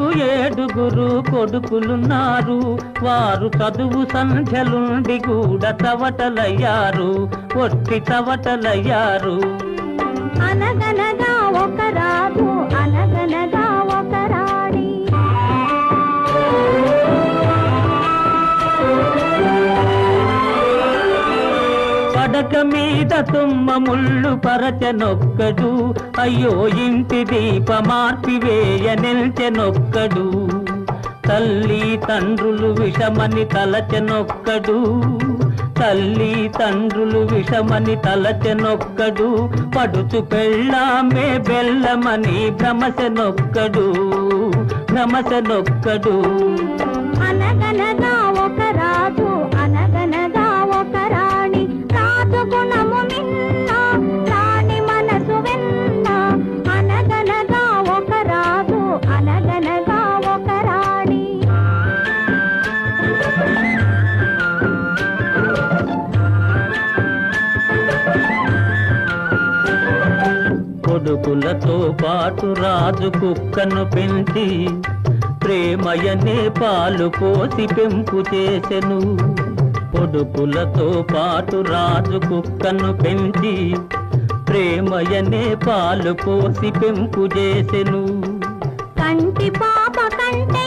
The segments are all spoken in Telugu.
ఏడుగురు కొడుకులున్నారు. వారు చదువు సంధ్యలుండి కూడా తవటలయ్యారు ఒట్టి తవటలయ్యారు మీద తుమ్మ ముళ్ళు పరచనొక్కడు. అయ్యో ఇంటి దీప మార్పివేయ నిల్చెనొక్కడు. తల్లి తండ్రులు విషమని తలచెనొక్కడు. తల్లి తండ్రులు విషమని తలచెనొక్కడు. పడుచు పెళ్ళామే బెల్లమని భ్రమసెనొక్కడు. భ్రమసెనొక్కడు. అనగనగా కొడుకులతో పాటు రాజు కుక్కను పెంచి ప్రేమయనే పాలు పోసి పెంపు చేసెను. పొడుపులతో పాటు రాజు కుక్కను పెంచి ప్రేమయనే పాలు పోసి పెంపు చేసెను. కంటి పాప కంటే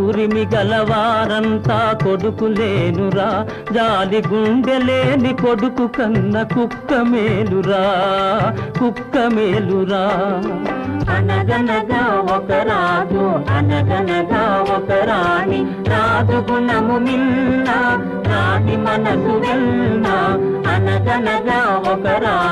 ఉరిమి గలవారంతా కొడుకులేనురా. జాలి గుండెలేని కొడుకు కన్న కుక్క మేలురా. కుక్క మేలురా. అనగనగా ఒక రాజు అనగనగా ఒక రాణి. రాజు గుణము మిన్న రాణి మనసు వెన్న. అనగనగా ఒక రాజు.